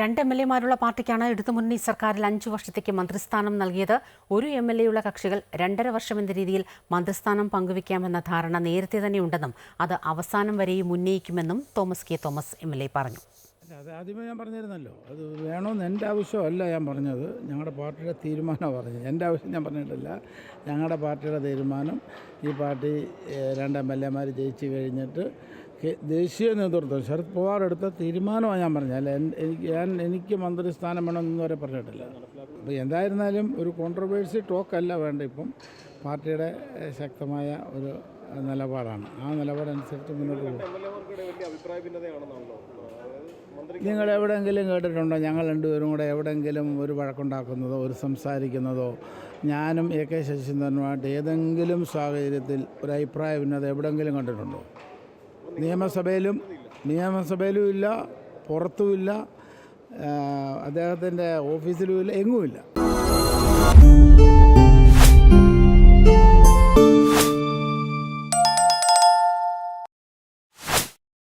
രണ്ട് M L എമാരുള്ള പാർട്ടിക്കാണ് ഇടതുമുന്നണി സർക്കാരിൽ അഞ്ചു വർഷത്തേക്ക് മന്ത്രിസ്ഥാനം നൽകിയത്. ഒരു എം എൽ എയുള്ള കക്ഷികൾ രണ്ടര വർഷം എന്ന രീതിയിൽ മന്ത്രിസ്ഥാനം പങ്കുവയ്ക്കാമെന്ന ധാരണ നേരത്തെ തന്നെ ഉണ്ടെന്നും അത് അവസാനം വരെയും ഉന്നയിക്കുമെന്നും Thomas K Thomas M L A പറഞ്ഞു. അത് ആദ്യമേ ഞാൻ പറഞ്ഞിരുന്നല്ലോ. അത് വേണമെന്ന് എന്റെ ആവശ്യമല്ല ഞാൻ പറഞ്ഞത്. ഞങ്ങളുടെ പാർട്ടിയുടെ തീരുമാനമാണ് പറഞ്ഞത്. എന്റെ ആവശ്യം ഞാൻ പറഞ്ഞിട്ടില്ല. ഞങ്ങളുടെ പാർട്ടിയുടെ തീരുമാനം ഈ പാർട്ടി രണ്ട് എം എൽ എമാർ ജയിച്ചു കഴിഞ്ഞിട്ട് ദേശീയ നേതൃത്വം ശരത് പവാർ എടുത്ത തീരുമാനമാണ് ഞാൻ പറഞ്ഞത്. അല്ല എനിക്ക് ഞാൻ എനിക്ക് മന്ത്രിസ്ഥാനം വേണമെന്ന് വരെ പറഞ്ഞിട്ടില്ല. അപ്പോൾ എന്തായിരുന്നാലും ഒരു കോൺട്രവേഴ്സി ടോക്കല്ല വേണ്ട ഇപ്പം. പാർട്ടിയുടെ ശക്തമായ ഒരു നിലപാടാണ്. ആ നിലപാടനുസരിച്ച് മുന്നോട്ട് പോകും. നിങ്ങൾ എവിടെയെങ്കിലും കേട്ടിട്ടുണ്ടോ? ഞങ്ങൾ രണ്ടുപേരും കൂടെ എവിടെയെങ്കിലും ഒരു വഴക്കുണ്ടാക്കുന്നതോ ഒരു സംസാരിക്കുന്നതോ ഞാനും എ കെ ശശീന്ദ്രനുമായിട്ട് ഏതെങ്കിലും സാഹചര്യത്തിൽ ഒരു അഭിപ്രായ ഭിന്നത എവിടെയെങ്കിലും കണ്ടിട്ടുണ്ടോ? നിയമസഭയിലും നിയമസഭയിലും ഇല്ല പുറത്തുമില്ല അദ്ദേഹത്തിന്റെ ഓഫീസിലും ഇല്ല എങ്ങുമില്ല